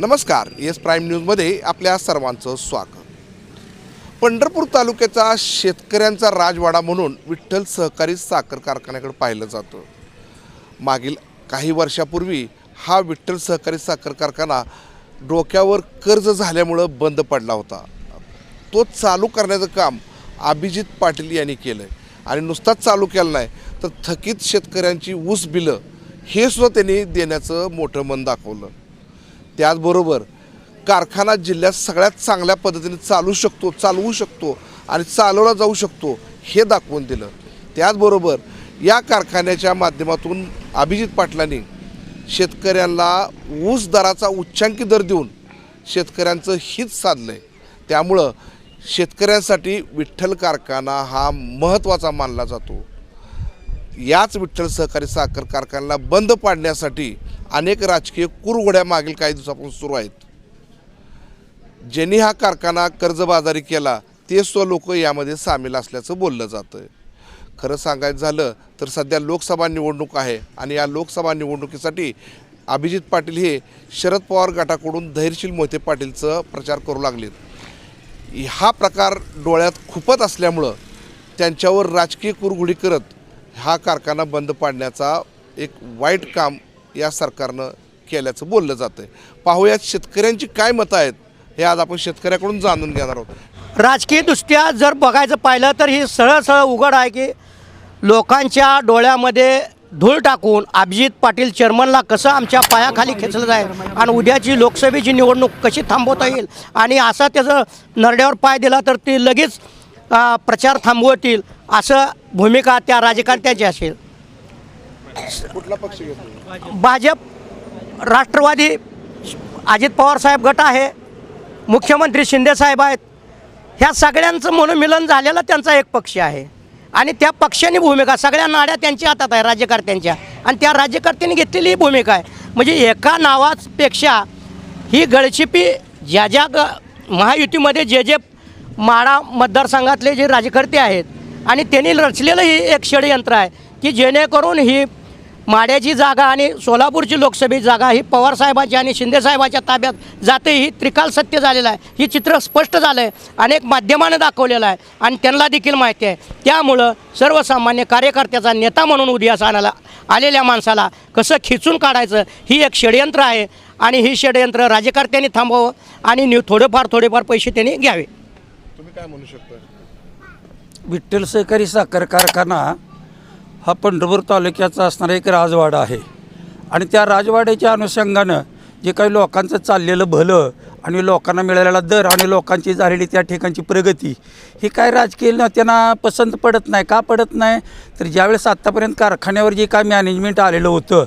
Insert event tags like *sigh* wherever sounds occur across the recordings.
नमस्कार yes prime न्यूजमध्ये आपल्या सर्वांचं स्वागत. पंढरपूर तालुक्याचा शेतकऱ्यांचा राजवाडा म्हणून विठ्ठल सहकारी साखर कारखान्याकडे पाहिलं जातं. मागील काही वर्षापूर्वी हा विठ्ठल सहकारी साखर कारखाना डोक्यावर कर्ज झाल्यामुळं बंद पडला होता. तो चालू करण्याचं काम अभिजित पाटील यांनी केलं आहे आणि नुसताच चालू केलं नाही तर थकीत शेतकऱ्यांची ऊस बिलं हे सुद्धा त्यांनी देण्याचं मोठं मन दाखवलं. त्याचबरोबर कारखाना जिल्ह्यात सगळ्यात चांगल्या पद्धतीने चालू शकतो चालवू शकतो आणि चालवला जाऊ शकतो हे दाखवून दिलं. त्याचबरोबर या कारखान्याच्या माध्यमातून अभिजित पाटलांनी शेतकऱ्यांना ऊस दराचा उच्चांकी दर देऊन शेतकऱ्यांचं हित साधलं आहे त्यामुळं शेतकऱ्यांसाठी विठ्ठल कारखाना हा महत्त्वाचा मानला जातो. याच विठ्ठल सहकारी साखर कारखान्याला बंद पाडण्यासाठी अनेक राजकीय कुरघोड्या मागील काही दिवसापासून सुरू आहेत. ज्यांनी हा कारखाना कर्जबाजारी केला ते स्व लोक यामध्ये सामील असल्याचं बोललं जातं खरं सांगायचं झालं तर सध्या लोकसभा निवडणूक आहे आणि या लोकसभा निवडणुकीसाठी अभिजित पाटील हे शरद पवार गटाकडून धैर्यशील मोहिते पाटीलचं प्रचार करू लागलेत. हा प्रकार डोळ्यात खुपत असल्यामुळं त्यांच्यावर राजकीय कुरघुडी करत हा कारखाना बंद पाडण्याचा एक वाईट काम या सरकारनं केल्याचं बोललं जातं आहे पाहूयात शेतकऱ्यांची काय मतं आहेत हे आज आपण शेतकऱ्याकडून जाणून घेणार आहोत. राजकीयदृष्ट्या जर बघायचं पाहिलं तर हे सरळ सरळ उघड आहे की लोकांच्या डोळ्यामध्ये धूळ टाकून अभिजित पाटील चेअरमनला कसं आमच्या पायाखाली खेचलं जाईल आणि उद्याची लोकसभेची निवडणूक कशी थांबवता येईल? आणि असा त्याचं नरड्यावर पाय दिला तर ते लगेच प्रचार थांबवतील. असं भूमिका त्या राजकारत्याची असेल. कुठला पक्ष भाजप राष्ट्रवादी अजित पवार साहेब गट आहे मुख्यमंत्री शिंदे साहेब आहेत. ह्या सगळ्यांचं मनोमिलन झालेला त्यांचा एक पक्ष आहे. आणि त्या पक्षाने भूमिका सगळ्या नाड्या त्यांच्या हातात आहे राज्यकर्त्यांच्या आणि त्या राज्यकर्त्यांनी घेतलेली ही भूमिका आहे. म्हणजे एका नावापेक्षा ही गळचिपी ज्या ज्या ग महायुतीमध्ये जे जे माडा मतदारसंघातले जे राज्यकर्ते आहेत आणि त्यांनी रचलेलं ही एक षडयंत्र आहे की जेणेकरून ही माड्याची जागा आणि सोलापूरची लोकसभेची जागा ही पवारसाहेबाची आणि शिंदेसाहेबाच्या ताब्यात जाते ही त्रिकाल सत्य झालेलं आहे. ही चित्र स्पष्ट झालं आहे अनेक माध्यमानं दाखवलेलं आहे आणि त्यांना देखील माहिती आहे. त्यामुळं सर्वसामान्य कार्यकर्त्याचा नेता म्हणून उदयास आणायला आलेल्या माणसाला कसं खिचून काढायचं ही एक षडयंत्र आहे आणि ही षडयंत्र राज्यकर्त्यांनी थांबवावं आणि न्यू थोडेफार थोडेफार पैसे त्यांनी घ्यावे. तुम्ही काय म्हणू शकता? विठ्ठल सहकारी साखर कारखाना हा पंढरपूर तालुक्याचा असणारा एक राजवाडा आहे. आणि त्या राजवाड्याच्या अनुषंगानं जे काही लोकांचं चाललेलं भलं आणि लोकांना मिळालेला दर आणि लोकांची झालेली त्या ठिकाणची प्रगती ही काय राजकीय नेत्यांना पसंत पडत नाही का पडत नाही? तर ज्यावेळेस आत्तापर्यंत कारखान्यावर जे काय मॅनेजमेंट आलेलं होतं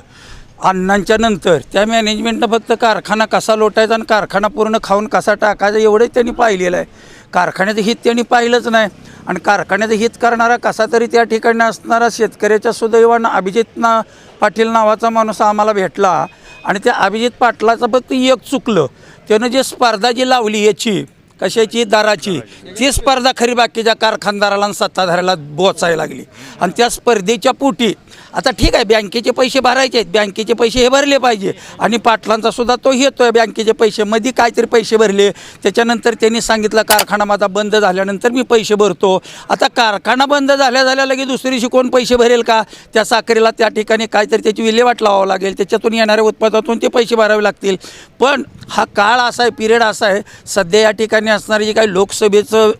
अण्णांच्या नंतर त्या मॅनेजमेंटनं फक्त कारखाना कसा लोटायचा आणि कारखाना पूर्ण खाऊन कसा टाकायचा एवढंच त्यांनी पाहिलेलं आहे. कारखान्याचं हित त्यांनी पाहिलंच नाही. आणि कारखान्याचं हित करणारा कसा तरी त्या ठिकाणी असणारा शेतकऱ्याच्या सुदैवानं अभिजित ना पाटील नावाचा माणूस आम्हाला भेटला. आणि त्या अभिजित पाटलाचं फक्त एक चुकलं. त्यानं जे स्पर्धा जी लावली याची कशाची? दराची. ती स्पर्धा खरी बाकीच्या कारखानदाराला आणि सत्ताधाऱ्याला बोचायला लागली. आणि त्या स्पर्धेच्या पोटी आता ठीक आहे बँकेचे पैसे भरायचे आहेत. बँकेचे पैसे हे भरले पाहिजे. आणि पाटलांचा सुद्धा तो येतोय बँकेचे पैसे. मध्ये काहीतरी पैसे भरले. त्याच्यानंतर त्यांनी सांगितलं कारखाना माझा बंद झाल्यानंतर मी पैसे भरतो. आता कारखाना बंद झाल्या झाल्या लगेच दुसरीशी दिवशी कोण पैसे भरेल का? त्या साखरेला त्या ठिकाणी काहीतरी त्याची विल्हेवाट लावावं लागेल. त्याच्यातून येणाऱ्या उत्पादनातून ते पैसे भरावे लागतील. पण हा काळ असा आहे पिरियड असा आहे. सध्या या ठिकाणी असणारी जे काही लोकसभेचं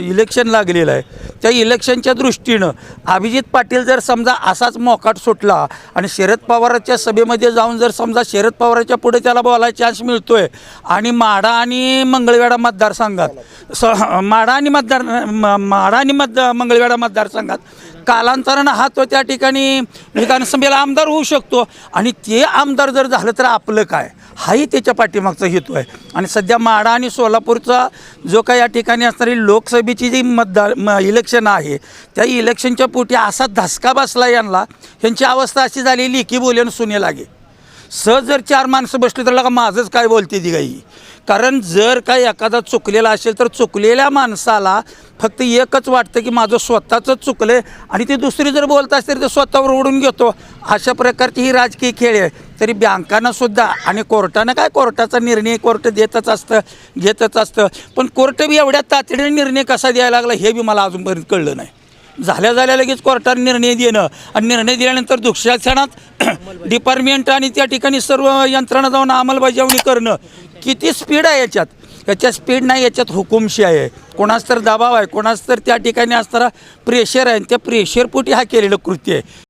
इलेक्शन लागलेलं आहे. त्या इलेक्शनच्या दृष्टीनं अभिजित पाटील जर समजा असाच मोकाट सुटला आणि शरद पवाराच्या सभेमध्ये जाऊन जर समजा शरद पवारांच्या पुढे त्याला बोलायला चान्स मिळतो आहे आणि माडा आणि मंगळवेढा मतदारसंघात स माडा आणि मतदार म- आणि मत मंगळवेढा मतदारसंघात कालांतरानं हा तो त्या ठिकाणी विधानसभेला आमदार होऊ शकतो आणि ते आमदार जर झालं तर आपलं काय? हाही त्याच्या पाठीमागचा हेतू आहे. आणि सध्या माढा आणि सोलापूरचा जो काही या ठिकाणी असणारी लोकसभेची जी मतदार म इलेक्शन आहे त्या इलेक्शनच्या पोटी असा धसका बसला यांना ह्यांची अवस्था अशी झालेली की बोलेन सुने लागे. सहज जर चार माणसं बसली तर लगा माझंच काय बोलते ती गाई. कारण जर काही एखादा चुकलेला असेल तर चुकलेल्या माणसाला फक्त एकच वाटतं की माझं स्वतःचंच चुकलं आहे आणि ती दुसरी जर बोलत असतील तर स्वतःवर ओढून घेतो. अशा प्रकारची ही राजकीय खेळ आहे. तरी बँकांना सुद्धा आणि कोर्टानं काय? कोर्टाचा निर्णय कोर्ट देतच असतं घेतच असतं. पण कोर्ट बी एवढ्या तातडीने निर्णय कसा द्यायला लागला हे बी मला अजूनपर्यंत कळलं नाही. झाल्या झाल्या लगेच कोर्टाने निर्णय देणं आणि निर्णय दिल्यानंतर दुसऱ्या क्षणात *clears throat* डिपार्टमेंट आणि त्या ठिकाणी सर्व यंत्रणा जाऊन अंमलबजावणी करणं. किती स्पीड आहे याच्यात? याच्यात स्पीड नाही याच्यात हुकुमशी आहे. कोणास तर दबाव आहे कोणास तर त्या ठिकाणी असताना प्रेशर आहे आणि त्या प्रेशरपोटी हा केलेलं कृत्य आहे.